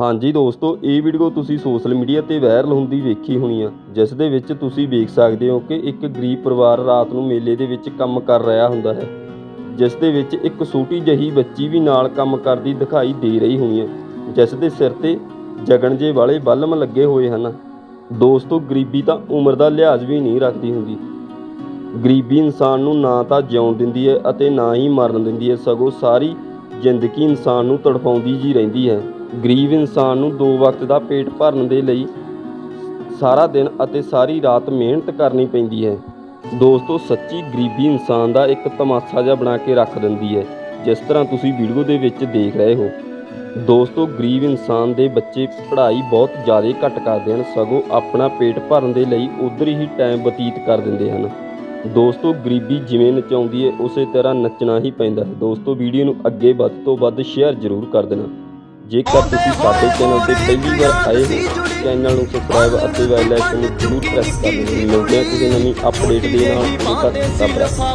ਹਾਂਜੀ ਦੋਸਤੋ, ਇਹ ਵੀਡੀਓ ਤੁਸੀਂ ਸੋਸ਼ਲ ਮੀਡੀਆ ਤੇ ਵਾਇਰਲ ਹੁੰਦੀ ਵੇਖੀ ਹੋਣੀ ਆ, ਜਿਸ ਦੇ ਵਿੱਚ ਤੁਸੀਂ ਵੇਖ ਸਕਦੇ ਹੋ ਕਿ ਇੱਕ ਗਰੀਬ ਪਰਿਵਾਰ ਰਾਤ ਨੂੰ ਮੇਲੇ ਦੇ ਵਿੱਚ ਕੰਮ ਕਰ ਰਿਹਾ ਹੁੰਦਾ ਹੈ, ਜਿਸ ਦੇ ਵਿੱਚ ਇੱਕ ਛੋਟੀ ਜਹੀ ਬੱਚੀ ਵੀ ਨਾਲ ਕੰਮ ਕਰਦੀ ਦਿਖਾਈ ਦੇ ਰਹੀ ਹੋਣੀ ਹੈ ਜਿਸ ਦੇ ਸਿਰ ਤੇ ਜਗਣਜੇ ਵਾਲੇ ਬਲਮ ਲੱਗੇ ਹੋਏ ਹਨ। ਦੋਸਤੋ, ਗਰੀਬੀ ਤਾਂ ਉਮਰ ਦਾ ਲਿਹਾਜ਼ ਵੀ ਨਹੀਂ ਰੱਖਦੀ ਹੁੰਦੀ। ਗਰੀਬੀ ਇਨਸਾਨ ਨੂੰ ਨਾ ਤਾਂ ਜਿਉਣ ਦਿੰਦੀ ਹੈ ਅਤੇ ਨਾ ਹੀ ਮਰਨ ਦਿੰਦੀ ਹੈ, ਸਗੋਂ ਸਾਰੀ ਜ਼ਿੰਦਗੀ ਇਨਸਾਨ ਨੂੰ ਤੜਫਾਉਂਦੀ ਜੀ ਰਹਿੰਦੀ ਹੈ। ਗਰੀਬ ਇਨਸਾਨ ਨੂੰ ਦੋ ਵਕਤ ਦਾ ਪੇਟ ਭਰਨ ਦੇ ਲਈ ਸਾਰਾ ਦਿਨ ਅਤੇ ਸਾਰੀ ਰਾਤ ਮਿਹਨਤ ਕਰਨੀ ਪੈਂਦੀ ਹੈ। ਦੋਸਤੋ, ਸੱਚੀ ਗਰੀਬੀ ਇਨਸਾਨ ਦਾ ਇੱਕ ਤਮਾਸ਼ਾ ਜਿਹਾ ਬਣਾ ਕੇ ਰੱਖ ਦਿੰਦੀ ਹੈ, ਜਿਸ ਤਰ੍ਹਾਂ ਤੁਸੀਂ ਵੀਡੀਓ ਦੇ ਵਿੱਚ ਦੇਖ ਰਹੇ ਹੋ। ਦੋਸਤੋ, ਗਰੀਬ ਇਨਸਾਨ ਦੇ ਬੱਚੇ ਪੜ੍ਹਾਈ ਬਹੁਤ ਜ਼ਿਆਦਾ ਘੱਟ ਕਰਦੇ ਹਨ, ਸਗੋਂ ਆਪਣਾ ਪੇਟ ਭਰਨ ਦੇ ਲਈ ਉਧਰ ਹੀ ਟਾਈਮ ਬਤੀਤ ਕਰ ਦਿੰਦੇ ਹਨ। ਦੋਸਤੋ, ਗਰੀਬੀ ਜਿਵੇਂ ਨਚਾਉਂਦੀ ਹੈ, ਉਸੇ ਤਰ੍ਹਾਂ ਨੱਚਣਾ ਹੀ ਪੈਂਦਾ ਹੈ। ਦੋਸਤੋ, ਵੀਡੀਓ ਨੂੰ ਅੱਗੇ ਵੱਧ ਤੋਂ ਵੱਧ ਸ਼ੇਅਰ ਜ਼ਰੂਰ ਕਰ ਦੇਣਾ। ਜੇਕਰ ਤੁਸੀਂ ਸਾਡੇ ਚੈਨਲ ਤੇ ਪਹਿਲੀ ਵਾਰ ਆਏ ਹੋ ਚੈਨਲ ਨੂੰ ਸਬਸਕ੍ਰਾਈਬ ਅਤੇ ਬੈਲ ਆਈਕਨ ਨੂੰ ਜ਼ਰੂਰ ਪ੍ਰੈਸ ਕਰ ਦੇਣਾ ਮਿਲਦੇ ਹਾਂ ਕਿਸੇ ਨਵੀਂ ਅਪਡੇਟ ਦੇ ਨਾਲ। ਉਦੋਂ ਤੱਕ ਰੱਬ ਰਾਖਾ